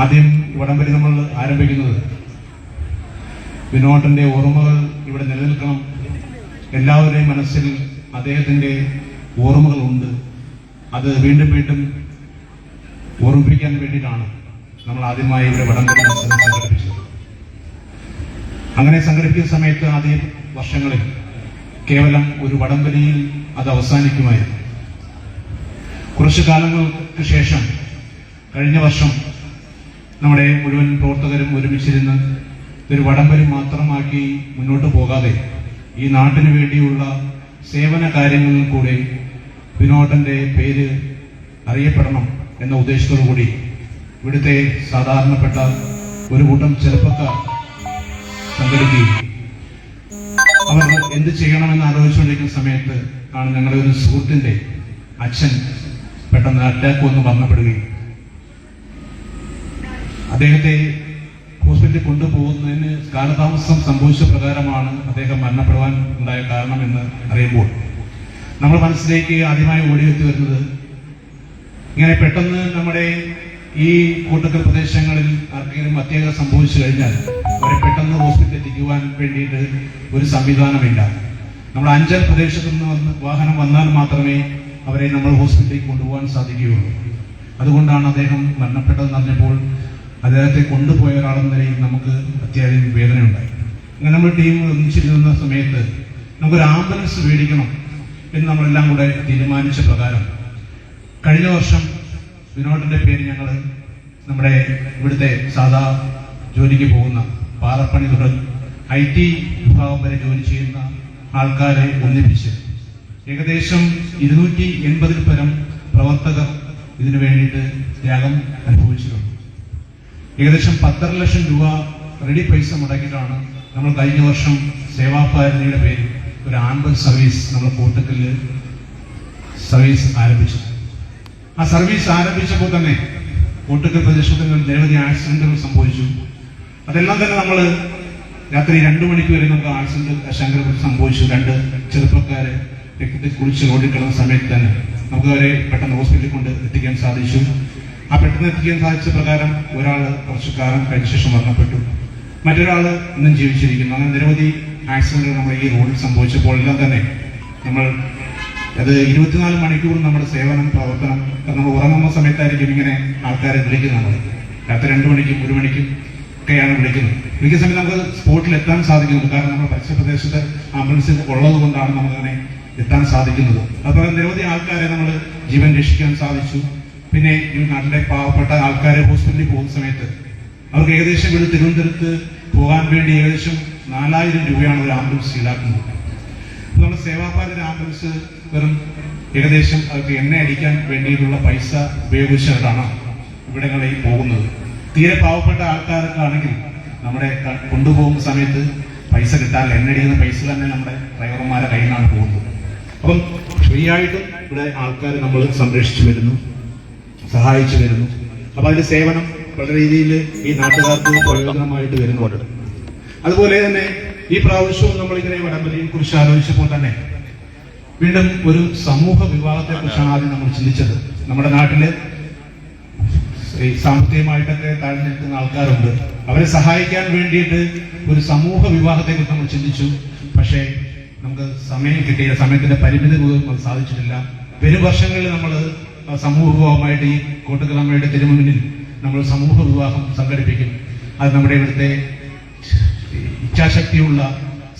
ആദ്യം വടംവലി നമ്മൾ ആരംഭിക്കുന്നത്. വിനോദന്റെ ഓർമ്മകൾ ഇവിടെ നിലനിൽക്കണം. എല്ലാവരുടെയും മനസ്സിൽ അദ്ദേഹത്തിന്റെ ഓർമ്മകളുണ്ട് അത് വീണ്ടും വീണ്ടും ഓർമ്മിപ്പിക്കാൻ വേണ്ടിയിട്ടാണ് നമ്മൾ ആദ്യമായി ഇവിടെ മത്സരം സംഘടിപ്പിച്ചത്. അങ്ങനെ സംഘടിപ്പിക്കുന്ന സമയത്ത് ആദ്യ വർഷങ്ങളിൽ കേവലം ഒരു വടംവലിയിൽ അത് അവസാനിക്കുമായിരുന്നു. കുറച്ചു കാലങ്ങൾക്ക് ശേഷം കഴിഞ്ഞ വർഷം നമ്മുടെ മുഴുവൻ പ്രവർത്തകരും ഒരുമിച്ചിരുന്ന് ഒരു വടംവലി മാത്രമാക്കി മുന്നോട്ട് പോകാതെ ഈ നാട്ടിന് വേണ്ടിയുള്ള സേവന കാര്യങ്ങളിൽ കൂടെ വിനോദന്റെ പേര് അറിയപ്പെടണം എന്ന ഉദ്ദേശത്തോടുകൂടി ഇവിടുത്തെ സാധാരണപ്പെട്ട ഒരു കൂട്ടം ചെറുപ്പക്കാർ സംഘടിക്കുകയും അവർ എന്ത് ചെയ്യണമെന്ന് ആലോചിച്ചുകൊണ്ടിരിക്കുന്ന സമയത്ത് ആണ് ഞങ്ങളുടെ ഒരു സുഹൃത്തിന്റെ അച്ഛൻ പെട്ടെന്ന് അറ്റാക്ക് വന്ന് മരണപ്പെടുകയും അദ്ദേഹത്തെ ഹോസ്പിറ്റലിൽ കൊണ്ടുപോകുന്നതിന് കാലതാമസം സംഭവിച്ച പ്രകാരമാണ് അദ്ദേഹം മരണപ്പെടുവാൻ ഉണ്ടായ കാരണം എന്ന് അറിയുമ്പോൾ നമ്മൾ മനസ്സിലേക്ക് ആദ്യമായി ഓടിയെത്തി വരുന്നത് ഇങ്ങനെ പെട്ടെന്ന് നമ്മുടെ ഈ കൂട്ടക്കൽ പ്രദേശങ്ങളിൽ ആർക്കെങ്കിലും അത്യാഹിതം സംഭവിച്ചു കഴിഞ്ഞാൽ അവരെ പെട്ടെന്ന് ഹോസ്പിറ്റലിൽ എത്തിക്കുവാൻ വേണ്ടിയിട്ട് ഒരു സംവിധാനമില്ല. നമ്മൾ അഞ്ചൽ പ്രദേശത്തു നിന്ന് വന്ന് വാഹനം വന്നാൽ മാത്രമേ അവരെ നമ്മൾ ഹോസ്പിറ്റലിൽ കൊണ്ടുപോകാൻ സാധിക്കുകയുള്ളൂ. അതുകൊണ്ടാണ് അദ്ദേഹം മരണപ്പെട്ടതെന്ന് അറിഞ്ഞപ്പോൾ അദ്ദേഹത്തെ കൊണ്ടുപോയ ഒരാളെന്ന നിലയിൽ നമുക്ക് അത്യാവശ്യം വേദനയുണ്ടായി. അങ്ങനെ നമ്മൾ ടീം ഒന്നിച്ചിരുന്ന സമയത്ത് നമുക്കൊരു ആംബുലൻസ് മേടിക്കണം എന്ന് നമ്മളെല്ലാം കൂടെ തീരുമാനിച്ച പ്രകാരം കഴിഞ്ഞ വർഷം വിനോദിന്റെ പേര് ഞങ്ങൾ നമ്മുടെ ഇവിടുത്തെ സാധാ ജോലിക്ക് പോകുന്ന പാറപ്പണി തുടങ്ങി ഐ ടി വിഭാഗം വരെ ജോലി ചെയ്യുന്ന ആൾക്കാരെ ഒന്നിപ്പിച്ച് ഏകദേശം ഇരുന്നൂറ്റി എൺപതിൽ പരം പ്രവർത്തകർ ഇതിനു വേണ്ടിയിട്ട് ത്യാഗം അനുഭവിച്ചിട്ടുണ്ട്. ഏകദേശം പത്തര ലക്ഷം രൂപ റെഡി പൈസ മുടക്കിയിട്ടാണ് നമ്മൾ കഴിഞ്ഞ വർഷം സേവാഭാരതിയുടെ പേരിൽ ഒരു ആംബുലൻസ് സർവീസ് നമ്മൾ കൂട്ടത്തിൽ സർവീസ് ആരംഭിച്ചത് ആ സർവീസ് ആരംഭിച്ചപ്പോൾ തന്നെ കോട്ടക്കൽ പ്രദേശത്ത് നിരവധി ആക്സിഡന്റുകൾ സംഭവിച്ചു. അതെല്ലാം തന്നെ നമ്മൾ രാത്രി രണ്ടു മണിക്ക് വരെ നമുക്ക് ആക്സിഡന്റ് ശങ്കരപുരം സംഭവിച്ചു. രണ്ട് ചെറുപ്പക്കാരെ രക്തത്തിൽ കുളിച്ച് റോഡിൽ സമയത്ത് തന്നെ നമുക്ക് അവരെ പെട്ടെന്ന് ഹോസ്പിറ്റലിൽ കൊണ്ട് എത്തിക്കാൻ സാധിച്ചു. ആ പെട്ടെന്ന് എത്തിക്കാൻ സാധിച്ച പ്രകാരം ഒരാൾ കുറച്ചു കാലം കഴിഞ്ഞ ശേഷം മരണപ്പെട്ടു. മറ്റൊരാൾ ഇന്നും ജീവിച്ചിരിക്കുന്നു. അങ്ങനെ നിരവധി ആക്സിഡന്റുകൾ നമ്മൾ ഈ റോഡിൽ സംഭവിച്ചപ്പോൾ എല്ലാം തന്നെ നമ്മൾ അത് ഇരുപത്തിനാല് മണിക്കൂർ നമ്മുടെ സേവനം പ്രവർത്തനം നമ്മൾ ഉറങ്ങുന്ന സമയത്തായിരിക്കും ഇങ്ങനെ ആൾക്കാരെ വിളിക്കുന്നത്. രാത്രി രണ്ടു മണിക്കും ഒരു മണിക്കും ഒക്കെയാണ് വിളിക്കുന്നത്. വിളിക്കുന്ന സമയത്ത് നമുക്ക് സ്പോട്ടിൽ എത്താൻ സാധിക്കുന്നുണ്ട്. കാരണം നമ്മുടെ പരിസരപ്രദേശത്ത് ആംബുലൻസ് ഉള്ളത് കൊണ്ടാണ് നമുക്കങ്ങനെ എത്താൻ സാധിക്കുന്നത്. അതുപോലെ നിരവധി ആൾക്കാരെ നമ്മൾ ജീവൻ രക്ഷിക്കാൻ സാധിച്ചു. പിന്നെ നാട്ടിലെ പാവപ്പെട്ട ആൾക്കാരെ ഹോസ്പിറ്റലിൽ പോകുന്ന സമയത്ത് അവർക്ക് ഏകദേശം ഇവിടെ തിരുവനന്തപുരത്ത് പോകാൻ വേണ്ടി ഏകദേശം നാലായിരം രൂപയാണ് ഒരു ആംബുലൻസ് ഈടാക്കുന്നത്. നമ്മുടെ സേവാഭാരതി ആംബുലൻസ് വെറും ഏകദേശം അവർക്ക് എണ്ണ അടിക്കാൻ വേണ്ടിയിട്ടുള്ള പൈസ ഉപയോഗിച്ചിട്ടാണ് ഇവിടങ്ങളിൽ പോകുന്നത്. തീരെ പാവപ്പെട്ട ആൾക്കാർക്കാണെങ്കിൽ നമ്മുടെ കൊണ്ടുപോകുന്ന സമയത്ത് പൈസ കിട്ടാൻ എണ്ണ അടിക്കുന്ന പൈസ തന്നെ നമ്മുടെ ഡ്രൈവർമാരുടെ കയ്യിൽ നിന്നാണ് പോകുന്നത്. അപ്പം ഫ്രീ ആയിട്ടും ഇവിടെ ആൾക്കാർ നമ്മൾ സംരക്ഷിച്ചു വരുന്നു. സഹായിച്ചു വരുന്നു അപ്പൊ അതിന്റെ സേവനം വളരെ രീതിയിൽ ഈ നാട്ടുകാർക്ക് പ്രയോജനമായിട്ട് വരുന്നുണ്ട്. അതുപോലെ തന്നെ ഈ പ്രാവശ്യവും നമ്മളിങ്ങനെ വടംവലിയെ കുറിച്ച് ആലോചിച്ചപ്പോൾ തന്നെ വീണ്ടും ഒരു സമൂഹ വിവാഹത്തെ കുറിച്ചാണ് ആദ്യം നമ്മൾ ചിന്തിച്ചത്. നമ്മുടെ നാട്ടിൽ ഈ സാമ്പത്തികമായിട്ടൊക്കെ താഴ്ന്നു നിൽക്കുന്ന ആൾക്കാരുണ്ട്. അവരെ സഹായിക്കാൻ വേണ്ടിയിട്ട് ഒരു സമൂഹ വിവാഹത്തെ കുറിച്ച് നമ്മൾ ചിന്തിച്ചു. പക്ഷേ നമുക്ക് സമയം കിട്ടിയ സമയത്തിന്റെ പരിമിതി പോലും സാധിച്ചിട്ടില്ല. വരും വർഷങ്ങളിൽ നമ്മൾ സമൂഹ വിവാഹമായിട്ട് ഈ കോട്ടക്കലമ്മയുടെ തിരുമുന്നിൽ നമ്മൾ സമൂഹ വിവാഹം സംഘടിപ്പിക്കും. അത് നമ്മുടെ ഇവിടുത്തെ ഇച്ഛാശക്തിയുള്ള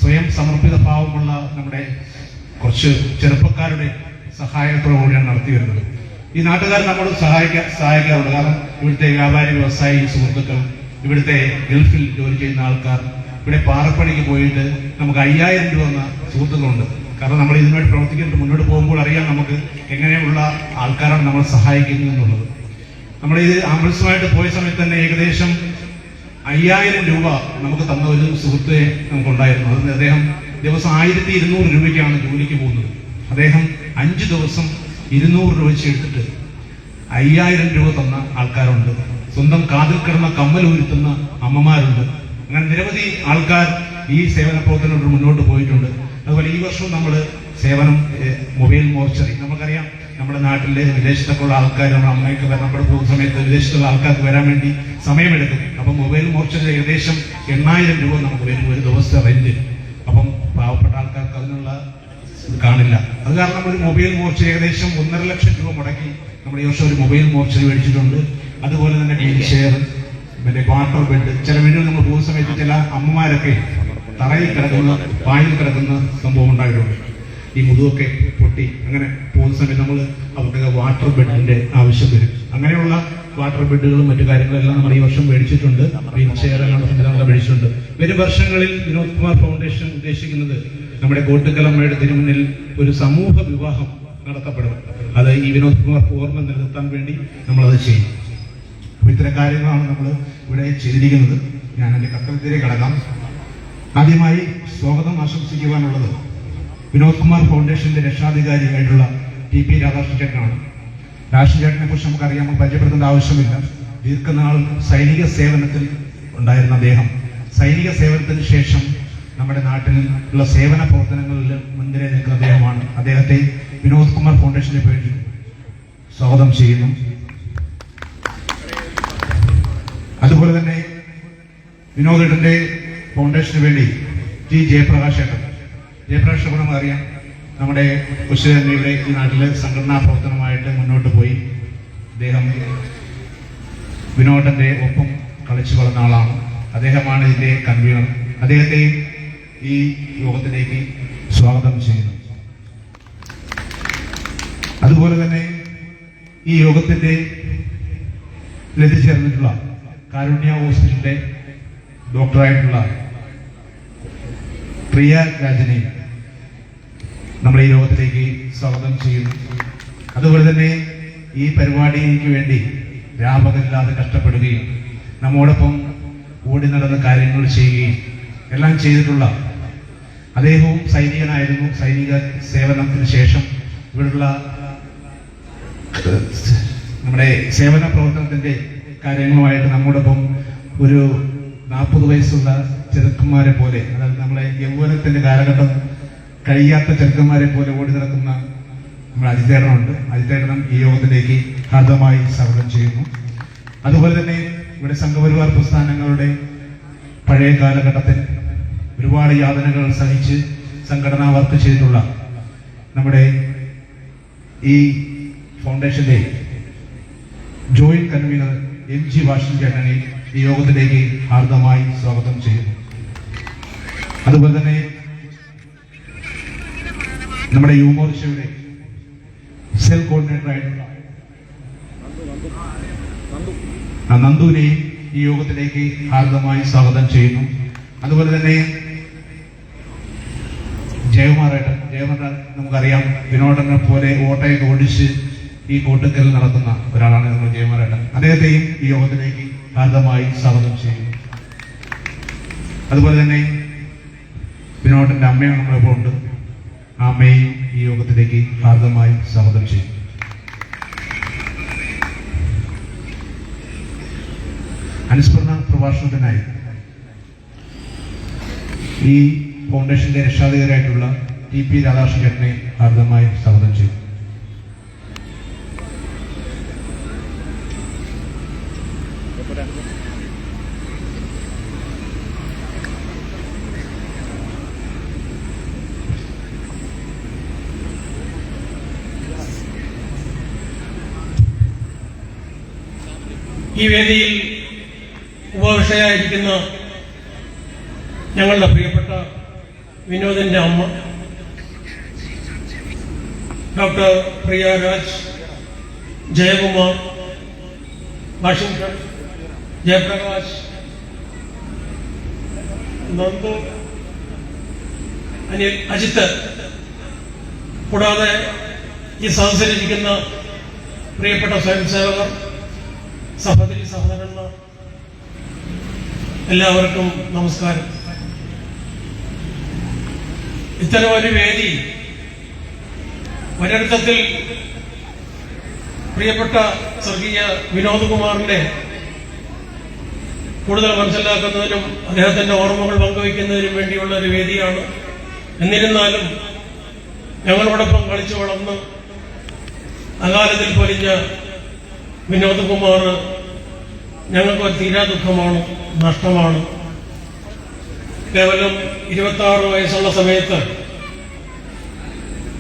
സ്വയം സമർപ്പിത ഭാവമുള്ള നമ്മുടെ കുറച്ച് ചെറുപ്പക്കാരുടെ സഹായത്തോടു കൂടിയാണ് നടത്തി വരുന്നത്. ഈ നാട്ടുകാർ നമ്മൾ സഹായിക്കാൻ സഹായിക്കാറുണ്ട്. കാരണം ഇവിടുത്തെ വ്യാപാരി വ്യവസായി സുഹൃത്തുക്കൾ ഇവിടുത്തെ ഗൾഫിൽ ജോലി ചെയ്യുന്ന ആൾക്കാർ ഇവിടെ പാറപ്പണിക്ക് പോയിട്ട് നമുക്ക് അയ്യായിരം രൂപ എന്ന സുഹൃത്തുക്കളുണ്ട്. കാരണം നമ്മൾ ഇതിനുവേണ്ടി പ്രവർത്തിക്കുന്നുണ്ട്. മുന്നോട്ട് പോകുമ്പോൾ അറിയാം നമുക്ക് എങ്ങനെയുള്ള ആൾക്കാരാണ് നമ്മൾ സഹായിക്കുന്നത് എന്നുള്ളത്. നമ്മൾ ഇത് ആംബുലൻസുമായിട്ട് പോയ സമയത്ത് തന്നെ ഏകദേശം അയ്യായിരം രൂപ നമുക്ക് തന്ന ഒരു സുഹൃത്തെ നമുക്കുണ്ടായിരുന്നു. അത് അദ്ദേഹം ദിവസം ആയിരത്തി ഇരുന്നൂറ് രൂപയ്ക്കാണ് ജോലിക്ക് പോകുന്നത്. അദ്ദേഹം അഞ്ച് ദിവസം ഇരുന്നൂറ് രൂപ എടുത്തിട്ട് അയ്യായിരം രൂപ തന്ന ആൾക്കാരുണ്ട്. സ്വന്തം കാതിൽ കിടന്ന കമ്മൽ ഉരുത്തുന്ന അമ്മമാരുണ്ട്. അങ്ങനെ നിരവധി ആൾക്കാർ ഈ സേവന പ്രവർത്തനത്തിൽ മുന്നോട്ട് പോയിട്ടുണ്ട്. അതുപോലെ ഈ വർഷവും നമ്മൾ സേവനം മൊബൈൽ മോർച്ചറി. നമുക്കറിയാം നമ്മുടെ നാട്ടിലെ വിദേശത്തൊക്കെയുള്ള ആൾക്കാർ നമ്മുടെ അമ്മയ്ക്ക് നമ്മുടെ പോകുന്ന സമയത്ത് വിദേശത്തുള്ള ആൾക്കാർക്ക് വരാൻ വേണ്ടി സമയമെടുക്കും. അപ്പൊ മൊബൈൽ മോർച്ചറി ഏകദേശം എണ്ണായിരം രൂപ നമുക്ക് വരും ഒരു ദിവസത്തെ റെന്റ് അപ്പം പാവപ്പെട്ട ആൾക്കാർക്ക് അതിനുള്ള കാണില്ല. അത് കാരണം നമ്മൾ മൊബൈൽ മോർച്ചറി ഏകദേശം ഒന്നര ലക്ഷം രൂപ മുടക്കി നമ്മൾ ഈ വർഷം ഒരു മൊബൈൽ മോർച്ചറി മേടിച്ചിട്ടുണ്ട്. അതുപോലെ തന്നെ വീൽ ഷെയർ പിന്നെ വാട്ടർ ബെഡ് ചില വീടുകൾ നമ്മൾ പോകുന്ന സമയത്ത് ചില അമ്മമാരൊക്കെ തറയിൽ കിടക്കുന്ന പായിൽ കിടക്കുന്ന സംഭവം ഉണ്ടായിട്ടുണ്ട്. ഈ മുതുകൊക്കെ പൊട്ടി അങ്ങനെ പോകുന്ന സമയത്ത് നമ്മൾ അവർക്കൊക്കെ വാട്ടർ ബെഡിന്റെ ആവശ്യം വരും. അങ്ങനെയുള്ള വാട്ടർ ബെഡുകളും മറ്റു കാര്യങ്ങളെല്ലാം നമ്മൾ ഈ വർഷം മേടിച്ചിട്ടുണ്ട്. വീൽ ചെയർ സംവിധാനങ്ങൾ മേടിച്ചിട്ടുണ്ട്. വരും വർഷങ്ങളിൽ വിനോദ് കുമാർ ഫൗണ്ടേഷൻ ഉദ്ദേശിക്കുന്നത് നമ്മുടെ കോട്ടുകലമ്മയുടെ തിരുമുന്നിൽ ഒരു സമൂഹ വിവാഹം നടത്തപ്പെടും. അത് ഈ വിനോദ് കുമാർ ഓർമ്മ നിലനിർത്താൻ വേണ്ടി നമ്മളത് ചെയ്യും. ഇത്തരം കാര്യങ്ങളാണ് നമ്മൾ ഇവിടെ ചെയ്തിരിക്കുന്നത്. ഞാൻ എന്റെ കർത്തവ്യത്തിലേക്ക് കടക്കാം. ആദ്യമായി സ്വാഗതം ആശംസിക്കുവാനുള്ളത് വിനോദ് കുമാർ ഫൗണ്ടേഷന്റെ രക്ഷാധികാരിയായിട്ടുള്ള ടി പി രാധാകൃഷ്ണൻ രാഷ്ട്രീയനെ കുറിച്ച് നമുക്കറിയാം നമുക്ക് പരിചയപ്പെടുത്തേണ്ട ആവശ്യമില്ല. ദീർഘനാൾ സൈനിക സേവനത്തിൽ ഉണ്ടായിരുന്ന അദ്ദേഹം. സൈനിക സേവനത്തിന് ശേഷം നമ്മുടെ നാട്ടിൽ ഉള്ള സേവന പ്രവർത്തനങ്ങളിൽ മുൻനിരയിൽ നിൽക്കുന്ന അദ്ദേഹമാണ്. അദ്ദേഹത്തെ വിനോദ് കുമാർ ഫൗണ്ടേഷന്റെ പേരിൽ സ്വാഗതം ചെയ്യുന്നു. അതുപോലെ തന്നെ വിനോദേട്ടന്റെ ഫൗണ്ടേഷന് വേണ്ടി ടി ജയപ്രകാശ് ജയപ്രകാശ് ഗുണം അറിയാം. നമ്മുടെ ഉശ്ശേരയുടെ ഈ നാട്ടിലെ സംഘടനാ പ്രവർത്തനമായിട്ട് മുന്നോട്ട് പോയി. അദ്ദേഹം വിനോദന്റെ ഒപ്പം കളിച്ചു വളർന്ന ആളാണ്. അദ്ദേഹമാണ് ഇതിന്റെ കൺവീനർ. അദ്ദേഹത്തെ ഈ യോഗത്തിലേക്ക് സ്വാഗതം ചെയ്യുന്നു. അതുപോലെ തന്നെ ഈ യോഗത്തിന്റെ എത്തിച്ചേർന്നിട്ടുള്ള കാരുണ്യ ഹോസ്പിറ്റലിന്റെ ഡോക്ടറായിട്ടുള്ള പ്രിയ രാജനെ നമ്മൾ ഈ ലോകത്തിലേക്ക് സ്വാഗതം ചെയ്യുന്നു. അതുപോലെ തന്നെ ഈ പരിപാടിക്ക് വേണ്ടി രാപകലില്ലാതെ കഷ്ടപ്പെടുകയും നമ്മോടൊപ്പം ഓടി നടന്ന കാര്യങ്ങൾ ചെയ്യുകയും എല്ലാം ചെയ്തിട്ടുള്ള അദ്ദേഹവും സൈനികനായിരുന്നു. സൈനിക സേവനത്തിന് ശേഷം ഇവിടുള്ള നമ്മുടെ സേവന പ്രവർത്തനത്തിന്റെ കാര്യങ്ങളുമായിട്ട് നമ്മോടൊപ്പം ഒരു നാൽപ്പത് വയസ്സുള്ള ചെറുക്കന്മാരെ പോലെ അതായത് നമ്മളെ യൗവനത്തിന്റെ കാലഘട്ടം കഴിയാത്ത ചെറുക്കന്മാരെ പോലെ ഓടി നടക്കുന്ന നമ്മുടെ അജിതേടനുണ്ട് അജിതേടനം ഈ യോഗത്തിലേക്ക് ഹാർദമായി സ്വാഗതം ചെയ്യുന്നു. അതുപോലെ തന്നെ ഇവിടെ സംഘപരിവാർ പ്രസ്ഥാനങ്ങളുടെ പഴയ കാലഘട്ടത്തിൽ ഒരുപാട് യാതനകൾ സഹിച്ച് സംഘടനാ വർക്ക് ചെയ്തിട്ടുള്ള നമ്മുടെ ഈ ഫൗണ്ടേഷന്റെ ജോയിന്റ് കൺവീനർ എം ജി വാഷിംഗ്ടണിനെ ഈ യോഗത്തിലേക്ക് ഹാർദമായി സ്വാഗതം ചെയ്യുന്നു. അതുപോലെ തന്നെ നമ്മുടെ യുവമോർച്ചയുടെ സെൽ കോർഡിനേറ്റർ ആയിട്ടുള്ള നന്ദുവിനെയും ഈ യോഗത്തിലേക്ക് ഹാർദമായി സ്വാഗതം ചെയ്യുന്നു. അതുപോലെ തന്നെ ജയകുമാറേട്ടൻ ജയകുമാർ നമുക്കറിയാം വിനോദനെ പോലെ ഓട്ടയൊക്കെ ഓടിച്ച് ഈ കൂട്ടത്തിൽ നടത്തുന്ന ഒരാളാണ് നമ്മൾ ജയകുമാറേട്ടൻ. അദ്ദേഹത്തെയും ഈ യോഗത്തിലേക്ക് ഹാർദമായി സ്വാഗതം ചെയ്യുന്നു. അതുപോലെ തന്നെ വിനോദന്റെ നമ്മുടെ നമ്മളിപ്പോൾ ഉണ്ട് ആ അമ്മയും ഈ യോഗത്തിലേക്ക് ഹാർദമായി സ്വാഗതം ചെയ്യും. അനുസ്മരണ പ്രഭാഷണത്തിനായി ഈ ഫൗണ്ടേഷന്റെ രക്ഷാധികാരിയായിട്ടുള്ള ടി പി രാധാകൃഷ്ണൻ ചേട്ടനെ ഹാർദമായി സ്വാഗതം ചെയ്യും. ഈ വേദിയിൽ ഉപവിഷയായിരിക്കുന്ന ഞങ്ങളുടെ പ്രിയപ്പെട്ട വിനോദിന്റെ അമ്മ ഡോക്ടർ പ്രിയ രാജ് ജയകുമാർ വാഷിംഗ്ടൺ ജയപ്രകാശ് നന്ദു അനിൽ അജിത്ത്. കൂടാതെ ഈ സദസ്സിലിരിക്കുന്ന പ്രിയപ്പെട്ട സ്വയംസേവകർ സഹോദരി സഹോദരന്മാർ എല്ലാവർക്കും നമസ്കാരം. ഇത്തരം ഒരു വേദി ഒരിടത്തിൽ പ്രിയപ്പെട്ട സ്വർഗീയ വിനോദ് കുമാറിന്റെ കൂടുതൽ മനസ്സിലാക്കുന്നതിനും അദ്ദേഹത്തിന്റെ ഓർമ്മകൾ പങ്കുവയ്ക്കുന്നതിനും വേണ്ടിയുള്ള ഒരു വേദിയാണ്. എന്നിരുന്നാലും ഞങ്ങളോടൊപ്പം കളിച്ചു വളർന്ന് അകാലത്തിൽ പൊലിഞ്ഞ വിനോദ് കുമാർ ഞങ്ങൾക്ക് തീരാ ദുഃഖമാണ് നഷ്ടമാണ്. കേവലം ഇരുപത്തി ആറ് വയസ്സുള്ള സമയത്ത്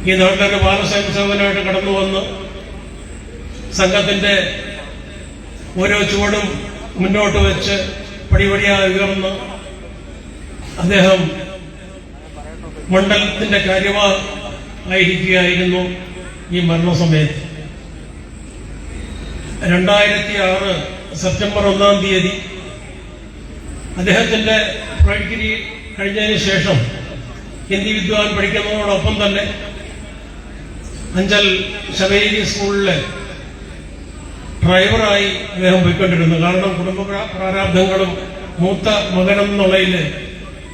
ഈ നാട്ടിലൊരു ബാലസ്വയം സേവനമായിട്ട് കടന്നു വന്ന് സംഘത്തിന്റെ ഓരോ ചുവടും മുന്നോട്ട് വെച്ച് പടിപടിയായി ഉയർന്ന് അദ്ദേഹം മണ്ഡലത്തിന്റെ കാര്യമായിരിക്കുകയായിരുന്നു ഈ മരണസമയത്ത്. രണ്ടായിരത്തി ആറ് സെപ്റ്റംബർ ഒന്നാം തീയതി അദ്ദേഹത്തിന്റെ ഡിഗ്രി കഴിഞ്ഞതിന് ശേഷം ഹിന്ദി വിദ്വാൻ പഠിക്കുന്നതോടൊപ്പം തന്നെ അഞ്ചൽ ശബേരി സ്കൂളിലെ ഡ്രൈവറായി അദ്ദേഹം പോയിക്കൊണ്ടിരുന്നു. കാരണം കുടുംബ പ്രാരാബ്ദങ്ങളും മൂത്ത മൂത്ത മകനെന്നുള്ളതിൽ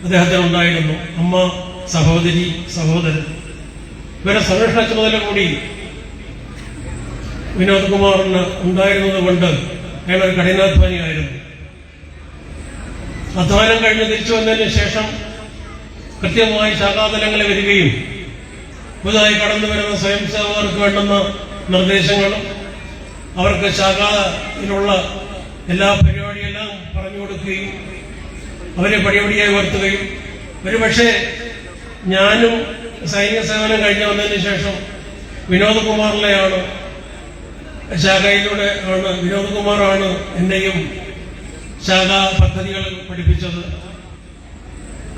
അദ്ദേഹത്തിന് ഉണ്ടായിരുന്നു. അമ്മ സഹോദരി സഹോദരൻ. ഇവരെ സംരക്ഷണ ചുമതല കൂടി വിനോദ് കുമാറിന് ഉണ്ടായിരുന്നത് കൊണ്ട് അയാൾ ഒരു കഠിനാധ്വാനിയായിരുന്നു. അധ്വാനം കഴിഞ്ഞ് തിരിച്ചു വന്നതിന് ശേഷം കൃത്യമായി ശാഖാതലങ്ങളിൽ വരികയും പുതുതായി കടന്നു വരുന്ന സ്വയം സേവകർക്ക് വേണ്ടുന്ന നിർദ്ദേശങ്ങളും അവർക്ക് ശാഖയിലുള്ള എല്ലാ പരിപാടിയെല്ലാം പറഞ്ഞു കൊടുക്കുകയും അവരെ പടിപടിയായി ഉയർത്തുകയും. ഒരുപക്ഷെ ഞാനും സൈനിക സേവനം കഴിഞ്ഞു വന്നതിന് ശേഷം വിനോദ് കുമാറിലെയാണ് ശാഖയിലൂടെ ആണ് വിനോദ് കുമാറാണ് എന്നെയും ശാഖ പദ്ധതികൾ പഠിപ്പിച്ചത്.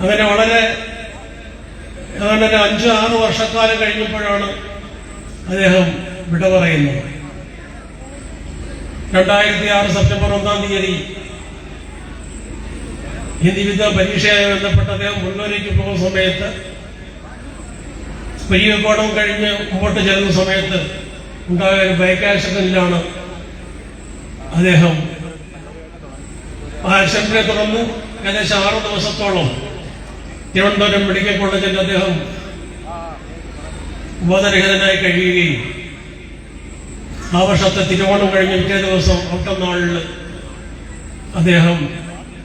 അങ്ങനെ വളരെ ഏതാണ്ട് ഒരു അഞ്ച് ആറ് വർഷക്കാലം കഴിഞ്ഞപ്പോഴാണ് അദ്ദേഹം വിട പറയുന്നത്. രണ്ടായിരത്തി ആറ് സെപ്റ്റംബർ ഒന്നാം തീയതി ഹിന്ദി വിദ്യ പരീക്ഷയായി ബന്ധപ്പെട്ട് അദ്ദേഹം മുന്നോരേക്ക് പോകുന്ന സമയത്ത് പെരിയക്കോടം കഴിഞ്ഞ് മുമ്പോട്ട് ചെല്ലുന്ന സമയത്ത് ഉണ്ടായ ഒരു ബൈക്ക് ആക്സിഡന്റിലാണ് അദ്ദേഹം ആക്സിഡന്റിനെ തുടർന്ന് ഏകദേശം ആറു ദിവസത്തോളം തിരുവനന്തപുരം മെഡിക്കൽ കോളേജിൽ അദ്ദേഹം ഉപതരഹിതനായി കഴിയുകയും ആ വർഷത്തെ തിരുവോണം കഴിഞ്ഞ പിറ്റേ ദിവസം ഒട്ടനാളിൽ അദ്ദേഹം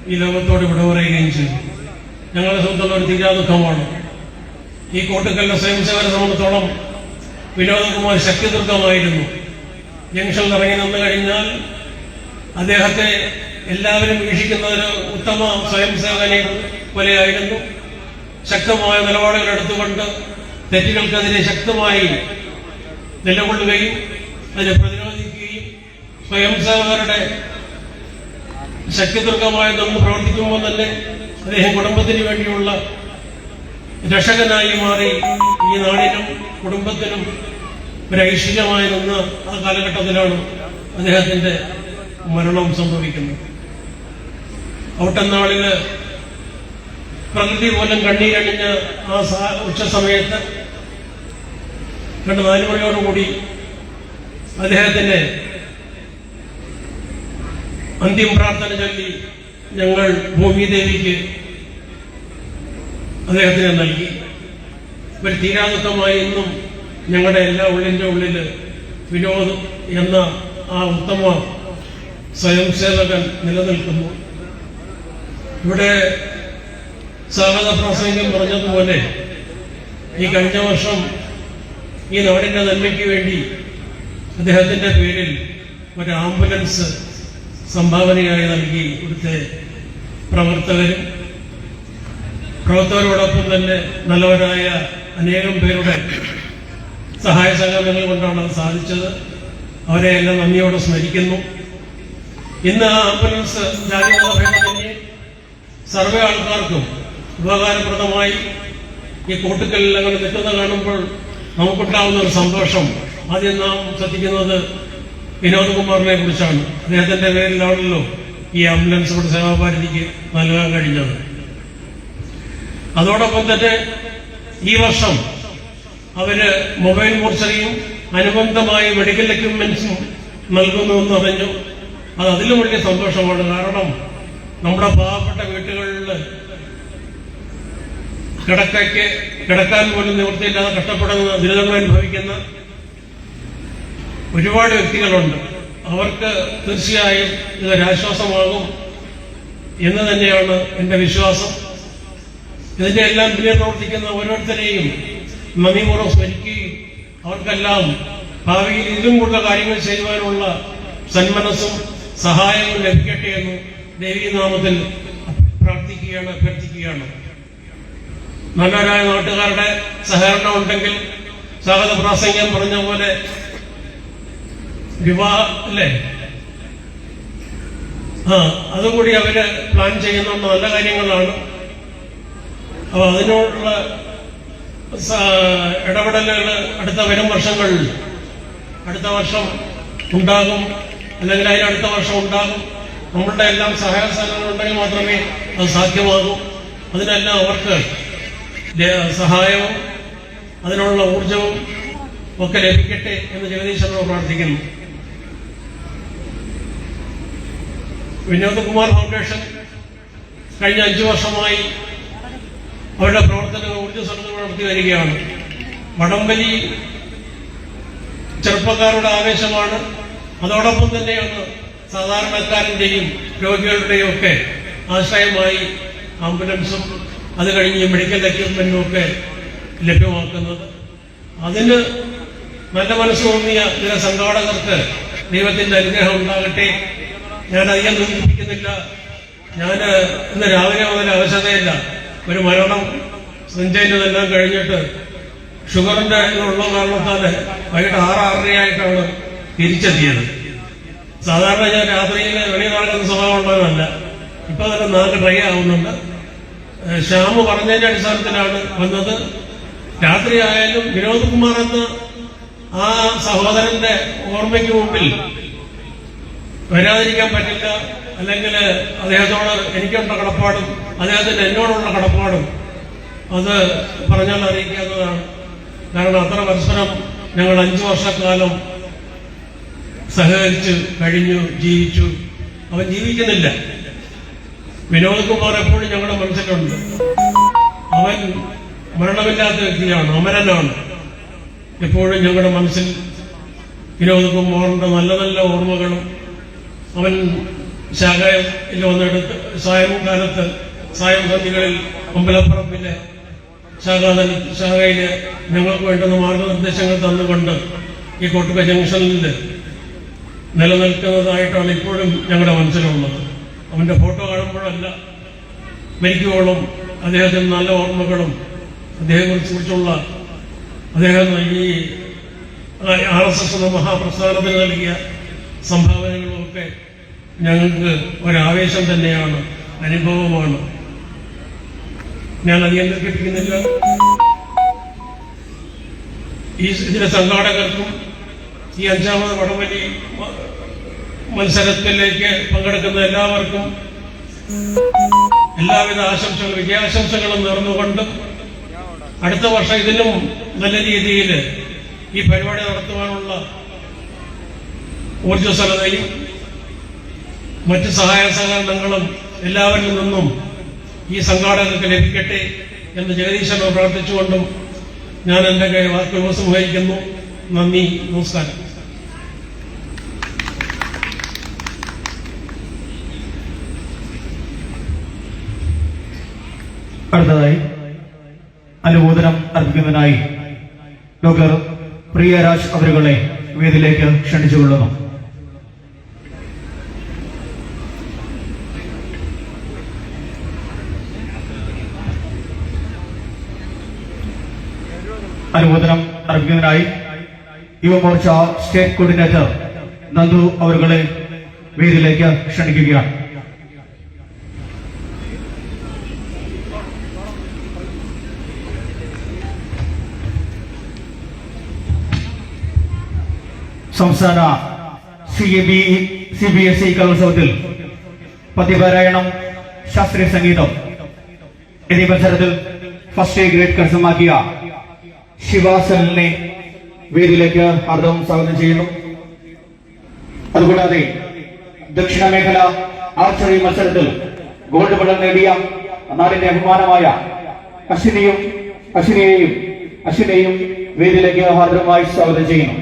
ഈ ലോകത്തോട് വിട പറയുകയും ചെയ്തു. ഞങ്ങളെ സംബന്ധിച്ചുള്ള ഒരു തീരാ ദുഃഖമാണ്. ഈ കോട്ടക്കലിലെ സ്വയംസേവനെ സംബന്ധിച്ചോളം വിനോദകുമാർ ശക്തിദുർഗമായിരുന്നു. ജംഗ്ഷനിൽ ഇറങ്ങി നിന്ന് കഴിഞ്ഞാൽ അദ്ദേഹത്തെ എല്ലാവരും വീക്ഷിക്കുന്ന ഒരു ഉത്തമ സ്വയം സേവനെ പോലെയായിരുന്നു. ശക്തമായ നിലപാടുകൾ എടുത്തുകൊണ്ട് തെറ്റുകൾക്കെതിരെ ശക്തമായി നിലകൊള്ളുകയും അതിനെ പ്രതിരോധിക്കുകയും സ്വയം സേവകരുടെ ശക്തിദുർഗമായി നമ്മൾ പ്രവർത്തിക്കുമ്പോൾ തന്നെ അദ്ദേഹം കുടുംബത്തിന് വേണ്ടിയുള്ള രക്ഷകനായി മാറി ഈ നാടിനും കുടുംബത്തിനും ഒരു ഐശ്വര്യമായി നിന്ന ആ കാലഘട്ടത്തിലാണ് അദ്ദേഹത്തിന്റെ മരണം സംഭവിക്കുന്നത്. ഔട്ടന്നാളിൽ പ്രകൃതി പോലും കണ്ണീരണിഞ്ഞ ആ ഉച്ച സമയത്ത് രണ്ട് നാല് മണിയോടുകൂടി അദ്ദേഹത്തിന്റെ അന്തിം പ്രാർത്ഥന ചൊല്ലി ഞങ്ങൾ ഭൂമിദേവിക്ക് അദ്ദേഹത്തിന് നൽകി. ഒരു തീരാദത്തമായി ഇന്നും ഞങ്ങളുടെ എല്ലാ ഉള്ളിന്റെ ഉള്ളിൽ വിനോദ് എന്ന ആ ഉത്തമ സ്വയം സേവകൻ നിലനിൽക്കുന്നു. ഇവിടെ സ്വാഗത പ്രസംഗം പറഞ്ഞതുപോലെ ഈ കഴിഞ്ഞ വർഷം ഈ നാടിന്റെ നന്മയ്ക്ക് വേണ്ടി അദ്ദേഹത്തിന്റെ പേരിൽ ഒരു ആംബുലൻസ് സംഭാവനയായി നൽകി ഇവിടുത്തെ പ്രവർത്തകരും പ്രവർത്തകരോടൊപ്പം തന്നെ നല്ലവരായ അനേകം പേരുടെ സഹായ സഹകരണങ്ങൾ കൊണ്ടാണ് അത് സാധിച്ചത്. അവരെ എല്ലാം നന്ദിയോടെ സ്മരിക്കുന്നു. ഇന്ന് ആ ആംബുലൻസ് സർവേ ആൾക്കാർക്കും ഉപകാരപ്രദമായി ഈ കൂട്ടുകല്ലിൽ അങ്ങനെ നിൽക്കുന്ന കാണുമ്പോൾ നമുക്കുണ്ടാവുന്ന ഒരു സന്തോഷം. ആദ്യം നാം ശ്രദ്ധിക്കുന്നത് വിനോദ് കുമാറിനെ കുറിച്ചാണ്. അദ്ദേഹത്തിന്റെ പേരിലാണല്ലോ ഈ ആംബുലൻസ് ഇവിടെ സേവാഭാരതിക്ക് നൽകാൻ കഴിഞ്ഞത്. അതോടൊപ്പം തന്നെ ഈ വർഷം അവർ മൊബൈൽ മോർച്ചറിയും അനുബന്ധമായി മെഡിക്കൽ എക്യുപ്മെന്റ്സും നൽകുന്നുവെന്ന് പറഞ്ഞു. അത് അതിലും വലിയ സന്തോഷമാണ്. കാരണം നമ്മുടെ പാവപ്പെട്ട വീട്ടുകളിൽ കിടക്കയ്ക്ക് കിടക്കാൻ പോലും നിവൃത്തിയില്ലാതെ കഷ്ടപ്പെടുന്ന ദുരിതങ്ങൾ അനുഭവിക്കുന്ന ഒരുപാട് വ്യക്തികളുണ്ട്. അവർക്ക് തീർച്ചയായും ഇതൊരാശ്വാസമാകും എന്ന് തന്നെയാണ് എന്റെ വിശ്വാസം. ഇതിന്റെ എല്ലാം പിന്നിൽ പ്രവർത്തിക്കുന്ന ഓരോരുത്തരെയും നന്ദിപൂർവം സ്മരിക്കുകയും അവർക്കെല്ലാം ഭാവിയിൽ ഇതിലും കൂടുതൽ കാര്യങ്ങൾ ചെയ്യുവാനുള്ള സന്മനസ്സും സഹായവും ലഭിക്കട്ടെ എന്ന് ദേവീനാമത്തിൽ പ്രാർത്ഥിക്കുകയാണ് അഭ്യർത്ഥിക്കുകയാണ്. നല്ലവരായ നാട്ടുകാരുടെ സഹകരണം ഉണ്ടെങ്കിൽ സ്വാഗത പ്രാസംഗം പറഞ്ഞ പോലെ വിവാഹ അല്ലേ? ആ അതുകൂടി അവർ പ്ലാൻ ചെയ്യുന്ന നല്ല കാര്യങ്ങളാണ്. അപ്പൊ അതിനോടുള്ള ഇടപെടലുകൾ അടുത്ത വരും വർഷങ്ങളിൽ അടുത്ത വർഷം ഉണ്ടാകും. അല്ലെങ്കിൽ അതിന് അടുത്ത വർഷം ഉണ്ടാകും. നമ്മളുടെ എല്ലാം സഹായ സഹകരണം ഉണ്ടെങ്കിൽ മാത്രമേ അത് സാധ്യമാകൂ. അതിനെല്ലാം അവർക്ക് സഹായവും അതിനുള്ള ഊർജവും ഒക്കെ ലഭിക്കട്ടെ എന്ന് ജഗദീശ്വരനോട് പ്രാർത്ഥിക്കുന്നു. വിനോദകുമാർ ഫൗണ്ടേഷൻ കഴിഞ്ഞ അഞ്ചു വർഷമായി അവരുടെ പ്രവർത്തനങ്ങൾ ഊർജസ്വലത നടത്തി വരികയാണ്. വടംവലി ചെറുപ്പക്കാരുടെ ആവേശമാണ്. അതോടൊപ്പം തന്നെയാണ് സാധാരണക്കാരന്റെയും രോഗികളുടെയും ഒക്കെ ആശ്രയമായി ആംബുലൻസും അത് കഴിഞ്ഞ് മെഡിക്കൽ എക്യുപ്മെന്റും ഒക്കെ ലഭ്യമാക്കുന്നത്. അതിന് നല്ല മനസ്സ് തോന്നിയ ചില സംഘാടകർക്ക് ദൈവത്തിന്റെ അനുഗ്രഹം ഉണ്ടാകട്ടെ. ഞാൻ അധികം ദുഃഖിപ്പിക്കുന്നില്ല. ഞാൻ ഇന്ന് രാവിലെ മുതൽ അവശതയില്ല ഒരു മരണം സഞ്ജയിന്റെതെല്ലാം കഴിഞ്ഞിട്ട് ഷുഗറിന്റെ ഉള്ള കാരണത്താൽ വൈകിട്ട് ആറ് ആറരയായിട്ടാണ് തിരിച്ചെത്തിയത്. സാധാരണ ഞാൻ രാത്രിയിൽ വെളിയിൽ നടക്കുന്ന സ്വഭാവമുള്ളവരല്ല ഇപ്പൊ തന്നെ നാല് ഡ്രൈ ആവുന്നുണ്ട്. ശ്യാമ് പറഞ്ഞതിന്റെ അടിസ്ഥാനത്തിലാണ് വന്നത്. രാത്രി ആയാലും വിനോദ് കുമാർ എന്ന ആ സഹോദരന്റെ ഓർമ്മയ്ക്ക് മുമ്പിൽ വരാതിരിക്കാൻ പറ്റില്ല. അല്ലെങ്കിൽ അദ്ദേഹത്തോട് എനിക്കുള്ള കടപ്പാടും അദ്ദേഹത്തിന് എന്നോടുള്ള കടപ്പാടും അത് പറഞ്ഞാൽ അറിയിക്കാവുന്നതാണ് കാരണം അത്ര മത്സരം ഞങ്ങൾ അഞ്ചു വർഷക്കാലം സഹകരിച്ച് കഴിഞ്ഞു ജീവിച്ചു. അവൻ ജീവിക്കുന്നില്ല. വിനോദ് കുമാർ എപ്പോഴും ഞങ്ങളുടെ മനസ്സിലുണ്ട്. അവൻ മരണമില്ലാത്ത വ്യക്തിയാണ് അമരനാണ്. എപ്പോഴും ഞങ്ങളുടെ മനസ്സിൽ വിനോദ് കുമാറിന്റെ നല്ല നല്ല ഓർമ്മകളും അവൻ ശാഖയിൽ വന്നെടുത്ത് സായം കാലത്ത് സായം സന്ധികളിൽ അമ്പലപ്പറമ്പിലെ ശാഖാ ശാഖയിൽ ഞങ്ങൾക്ക് വേണ്ടുന്ന മാർഗനിർദ്ദേശങ്ങൾ തന്നുകൊണ്ട് ഈ കൊട്ടുക ജംഗ്ഷനിൽ നിലനിൽക്കുന്നതായിട്ടാണ് ഇപ്പോഴും ഞങ്ങളുടെ മനസ്സിലുള്ളത്. അവന്റെ ഫോട്ടോ കാണുമ്പോഴല്ല മരിക്കുവോളം അദ്ദേഹത്തിന് നല്ല ഓർമ്മകളും അദ്ദേഹത്തെ കുറിച്ചുള്ള അദ്ദേഹം ഈ ആർ എസ് എസ് മഹാപ്രസ്ഥാനത്തിന് നൽകിയ സംഭാവനകളുമൊക്കെ ഞങ്ങൾക്ക് ഒരാവേശം തന്നെയാണ് അനുഭവമാണ്. ഞാൻ അധികം ദീർഘിപ്പിക്കുന്നില്ല ഈ ഇതിന്റെ സംഘാടകർക്കും ഈ അഞ്ചാമത് വടംവലി മത്സരത്തിലേക്ക് പങ്കെടുക്കുന്ന എല്ലാവർക്കും എല്ലാവിധ ആശംസകളും വിജയാശംസകളും നേർന്നുകൊണ്ട് അടുത്ത വർഷം ഇതിലും നല്ല രീതിയിൽ ഈ പരിപാടി നടത്തുവാനുള്ള ഊർജസ്വലതയും മറ്റ് സഹായ സഹകരണങ്ങളും എല്ലാവരിൽ നിന്നും ഈ സംഘാടകർക്ക് ലഭിക്കട്ടെ എന്ന് ജഗദീശനോട് പ്രാർത്ഥിച്ചുകൊണ്ടും ഞാൻ എന്റെ കൈ വാക്കുകൾ സംവഹിക്കുന്നു നന്ദി നമസ്കാരം. അടുത്തതായി അനുമോദനം അർപ്പിക്കുന്നതിനായി ഡോക്ടർ പ്രിയരാജ് അവരുകളെ വേദിയിലേക്ക് ക്ഷണിച്ചുകൊള്ളുന്നു. അനുമോദനം അർപ്പിക്കുന്നതിനായി യുവമോർച്ച സ്റ്റേറ്റ് കോർഡിനേറ്റർ നന്ദു അവരുകളെ വേദിയിലേക്ക് ക്ഷണിക്കുകയാണ്. സംസ്ഥാന C B C B S E കലോത്സവത്തിൽ പതിപാരായണം ശാസ്ത്രീയ സംഗീതം എന്നീ മത്സരത്തിൽ ഫസ്റ്റ് ഗ്രേഡ് കരസ്ഥമാക്കിയ ശിവാസലിനെ വേദിയിലേക്ക് ഹാർദവം സ്വാഗതം ചെയ്യുന്നു. അതുകൂടാതെ ദക്ഷിണ മേഖല ആർച്ചറി മത്സരത്തിൽ ഗോൾഡ് മെഡൽ നേടിയ നാടിന്റെ അഭിമാനമായ അശ്വിനിയും അശ്വിനിയെയും അശ്വിനെയും വേദിയിലേക്ക് ആർദ്രമായി സ്വാഗതം ചെയ്യുന്നു.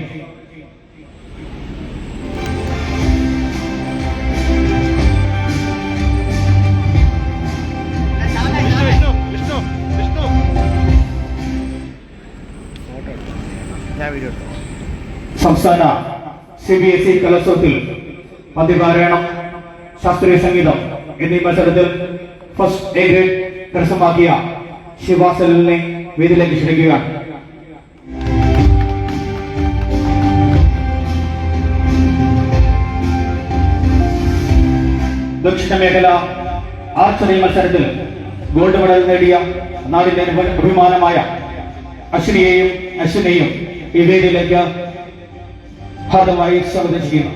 സംസ്ഥാന സി ബി എസ് ഇ കലോത്സവത്തിൽ പദ്യപാരായണം ശാസ്ത്രീയ സംഗീതം എന്നീ മത്സരത്തിൽ ഫസ്റ്റ് എ ഗ്രേഡ് കരസ്ഥമാക്കിയ ശിവാസലിനെ വേദിയിലേക്ക് ക്ഷണിക്കുക ദക്ഷിണ മേഖല ആർച്ചറി മത്സരത്തിൽ ഗോൾഡ് മെഡൽ നേടിയ നാടിന്റെ അഭി- അഭിമാനമായ അശ്വിനിയെയും അശ്വിനെയും ഈ വേദിയിലേക്ക് ഹാർദമായി സ്വാഗതം ചെയ്യുന്നു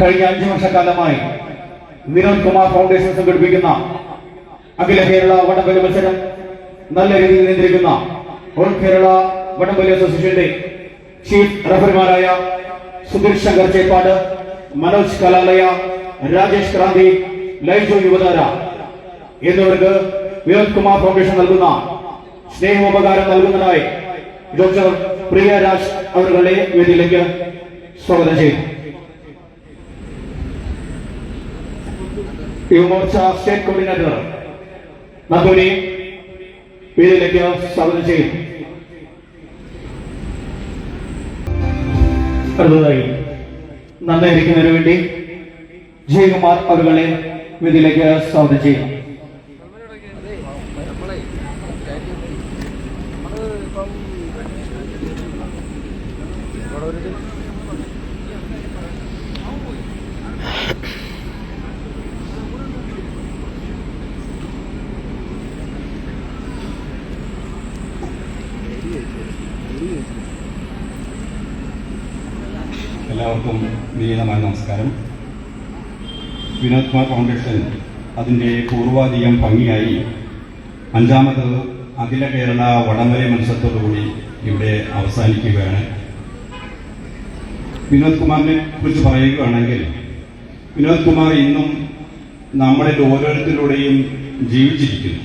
കഴിഞ്ഞ അഞ്ചു വർഷക്കാലമായി വിനോദ് കുമാർ ഫൗണ്ടേഷൻ സംഘടിപ്പിക്കുന്ന അഖില കേരള വടംവലി മത്സരം നല്ല രീതിയിൽ നിയന്ത്രിക്കുന്ന ഓൾ കേരള വടംവലി അസോസിയേഷന്റെ ചീഫ് റഫറിമാരായ സുധീർ ശങ്കർ ചേപ്പാട് മനോജ് കലാലയ രാജേഷ് ക്രാന്തി ലൈജോ യുവതാര എന്നിവർക്ക് വിനോദ് കുമാർ ഫൗണ്ടേഷൻ നൽകുന്ന സ്നേഹോപകാരം നൽകുന്നതായി ഡോക്ടർ പ്രിയ രാജ് അവരുടെ വേദിയിലേക്ക് സ്വാഗതം ചെയ്യുന്നു. യുവമോർച്ച സ്റ്റേറ്റ് കോർഡിനേറ്റർ നന്ദുനി വേദിയിലേക്ക് സ്വാഗതം ചെയ്യും അടുത്തതായി നന്നായിരിക്കുന്നതിന് വേണ്ടി ജയകുമാർ അവരുടെ വേദിയിലേക്ക് സ്വാഗതം ചെയ്യും എല്ലാവർക്കും വിനീതമായ നമസ്കാരം വിനോദ് കുമാർ ഫൗണ്ടേഷൻ അതിന്റെ പൂർവാധികം ഭംഗിയായി അഞ്ചാമത് അഖില കേരള വടംവലി മത്സരത്തോടുകൂടി ഇവിടെ അവസാനിക്കുകയാണ്. വിനോദ് കുമാറിനെ കുറിച്ച് പറയുകയാണെങ്കിൽ വിനോദ് കുമാർ ഇന്നും നമ്മളിൽ ഓരോരുത്തരിലൂടെയും ജീവിച്ചിരിക്കുന്നു.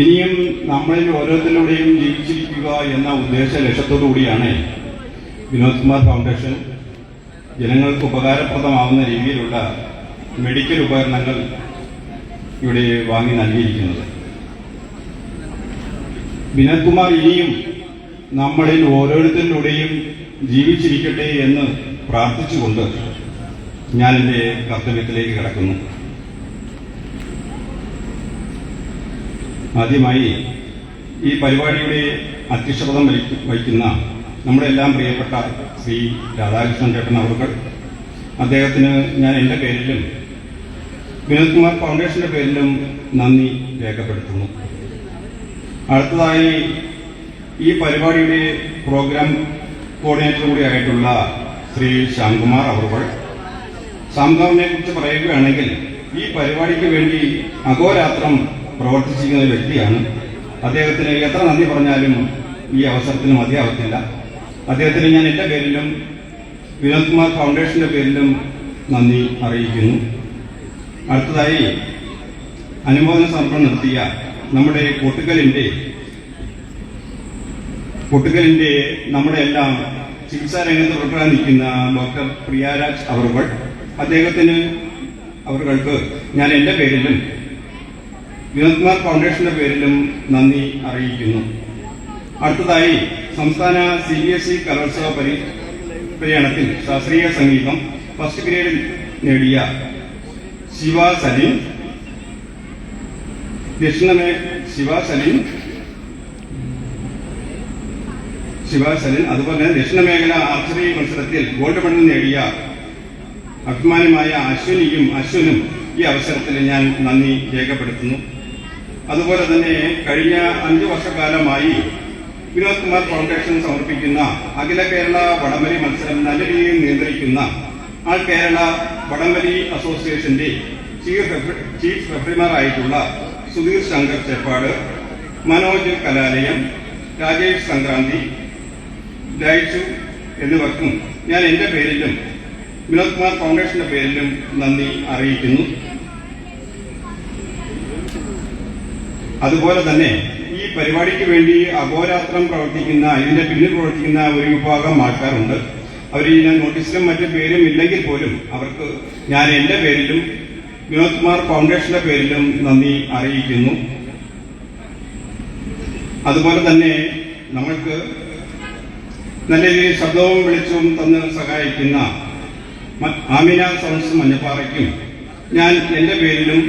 ഇനിയും നമ്മളിൽ ഓരോരുത്തരിലൂടെയും ജീവിച്ചിരിക്കുക എന്ന ഉദ്ദേശ ലക്ഷ്യത്തോടു കൂടിയാണ് വിനോദ് കുമാർ ഫൗണ്ടേഷൻ ജനങ്ങൾക്ക് ഉപകാരപ്രദമാവുന്ന രീതിയിലുള്ള മെഡിക്കൽ ഉപകരണങ്ങൾ ഇവിടെ വാങ്ങി നൽകിയിരിക്കുന്നത്. വിനോദ് കുമാർ ഇനിയും നമ്മളിൽ ഓരോരുത്തരിലൂടെയും ജീവിച്ചിരിക്കട്ടെ എന്ന് പ്രാർത്ഥിച്ചുകൊണ്ട് ഞാൻ എന്റെ കർത്തവ്യത്തിലേക്ക് കിടക്കുന്നു. ആദ്യമായി ഈ പരിപാടിയുടെ അധ്യക്ഷപദം വഹിക്ക- വഹിക്കുന്ന നമ്മുടെ എല്ലാം പ്രിയപ്പെട്ട ശ്രീ രാധാകൃഷ്ണൻ ചേട്ടൻ അവർക്ക് അദ്ദേഹത്തിന് ഞാൻ എന്റെ പേരിലും വിനോദ് കുമാർ ഫൗണ്ടേഷന്റെ പേരിലും നന്ദി രേഖപ്പെടുത്തുന്നു. അടുത്തതായി ഈ പരിപാടിയുടെ പ്രോഗ്രാം കോർഡിനേറ്റർ കൂടിയായിട്ടുള്ള ശ്രീ ശ്യാംകുമാർ അവർവൾ ശ്യാംകുമാറിനെ കുറിച്ച് പറയുകയാണെങ്കിൽ ഈ പരിപാടിക്ക് വേണ്ടി അഹോരാത്രം പ്രവർത്തിച്ചിരിക്കുന്ന വ്യക്തിയാണ്. അദ്ദേഹത്തിന് എത്ര നന്ദി പറഞ്ഞാലും ഈ അവസരത്തിന് മതിയാവത്തില്ല. അദ്ദേഹത്തിന് ഞാൻ എന്റെ പേരിലും വിനോദ് കുമാർ ഫൗണ്ടേഷന്റെ പേരിലും നന്ദി അറിയിക്കുന്നു. അടുത്തതായി അനുമോദന സമർപ്പണം നടത്തിയ നമ്മുടെ കൊട്ടുകലിന്റെ കൊട്ടുകലിന്റെ നമ്മുടെ എല്ലാം ചികിത്സാ രംഗത്ത് പ്രവർത്തനം നിൽക്കുന്ന ഡോക്ടർ പ്രിയാരാജ് അവറുകൾ. അദ്ദേഹത്തിന് അവർക്ക് ഞാൻ എന്റെ പേരിലും വിനോദ് കുമാർ ഫൗണ്ടേഷന്റെ പേരിലും നന്ദി അറിയിക്കുന്നു. അടുത്തതായി സംസ്ഥാന സി ബി എസ് ഇ കലോത്സവ പരി ശാസ്ത്രീയ സംഗീതം ഫസ്റ്റ് ഗ്രേഡിൽ നേടിയ ശിവ സലീം ദക്ഷിണമേ ശിവ സലീം ശിവ സലീം അതുപോലെ ദക്ഷിണ മേഖല ആർച്ചറി മത്സരത്തിൽ ഗോൾഡ് മെഡൽ നേടിയ അഭിമാനമായ അശ്വിനിയും അശ്വിനും ഈ അവസരത്തിൽ ഞാൻ നന്ദി രേഖപ്പെടുത്തുന്നു. അതുപോലെ തന്നെ കഴിഞ്ഞ അഞ്ചു വർഷക്കാലമായി വിനോദ് കുമാർ ഫൗണ്ടേഷൻ സമർപ്പിക്കുന്ന അഖില കേരള വടംവലി മത്സരം നല്ല രീതിയിൽ നിയന്ത്രിക്കുന്ന ആൾ കേരള വടംവലി അസോസിയേഷന്റെ ചീഫ് ചീഫ് റെഫറിമാരായിട്ടുള്ള സുധീർ ശങ്കർ ചെപ്പാട് മനോജ് കലാലയം രാജേഷ് സംക്രാന്തി ലൈച്ചു എന്നിവർക്കും ഞാൻ എന്റെ പേരിലും വിനോദ് കുമാർ ഫൗണ്ടേഷന്റെ പേരിലും നന്ദി അറിയിക്കുന്നു. അതുപോലെ തന്നെ പരിപാടിക്ക് വേണ്ടി അഹോരാത്രം പ്രവർത്തിക്കുന്ന ഇതിന്റെ പിന്നിൽ പ്രവർത്തിക്കുന്ന ഒരു വിഭാഗം ആൾക്കാരുണ്ട്. അവർ ഞാൻ നോട്ടീസിലും മറ്റു പേരും ഇല്ലെങ്കിൽ പോലും അവർക്ക് ഞാൻ എന്റെ പേരിലും വിനോദ് കുമാർ ഫൗണ്ടേഷന്റെ പേരിലും നന്ദി അറിയിക്കുന്നു. അതുപോലെ തന്നെ നമ്മൾക്ക് നല്ല രീതിയിൽ ശബ്ദവും വെളിച്ചവും തന്ന് സഹായിക്കുന്ന ആമിന സൗണ്ട്സ് മഞ്ഞപ്പാറയ്ക്കും ഞാൻ എന്റെ പേരിലും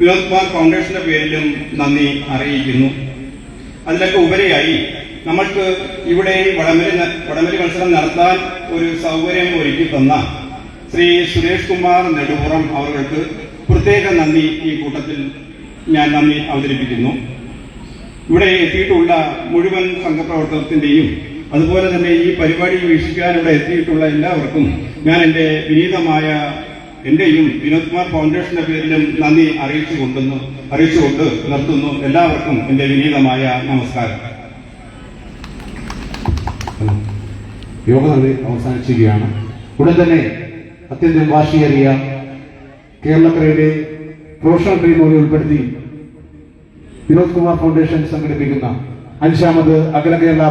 വിനോദ് കുമാർ ഫൗണ്ടേഷന്റെ പേരിലും നന്ദി അറിയിക്കുന്നു. അതിലൊക്കെ ഉപരിയായി നമ്മൾക്ക് ഇവിടെ വടമരി വടമരി മത്സരം നടത്താൻ ഒരു സൗകര്യം ഒരുക്കി തന്ന ശ്രീ സുരേഷ് കുമാർ നെടുപുറം അവർക്ക് പ്രത്യേക നന്ദി ഈ കൂട്ടത്തിൽ ഞാൻ നന്ദി അവതരിപ്പിക്കുന്നു. ഇവിടെ എത്തിയിട്ടുള്ള മുഴുവൻ സംഘപ്രവർത്തനത്തിന്റെയും അതുപോലെ തന്നെ ഈ പരിപാടി വീക്ഷിക്കാൻ ഇവിടെ എത്തിയിട്ടുള്ള എല്ലാവർക്കും ഞാൻ എന്റെ വിനീതമായ എന്റെയും വിനോദ് കുമാർ ഫൗണ്ടേഷന്റെ പേരിലും നന്ദി അറിയിച്ചു കൊണ്ടുന്നു അറിയിച്ചുകൊണ്ട് നിർത്തുന്നു. എല്ലാവർക്കും എന്റെ വിനീതമായ നമസ്കാരം. യോഗ അവസാനിച്ചിരിക്കുകയാണ്. ഉടൻ തന്നെ അത്യന്തം വാശിയേറിയ കേരളക്കരയുടെ പ്രൊഫഷണൽ ടീമുകളെ ഉൾപ്പെടുത്തി വിനോദ് കുമാർ ഫൗണ്ടേഷൻ സംഘടിപ്പിക്കുന്ന അഞ്ചാമത് അഖില കേരള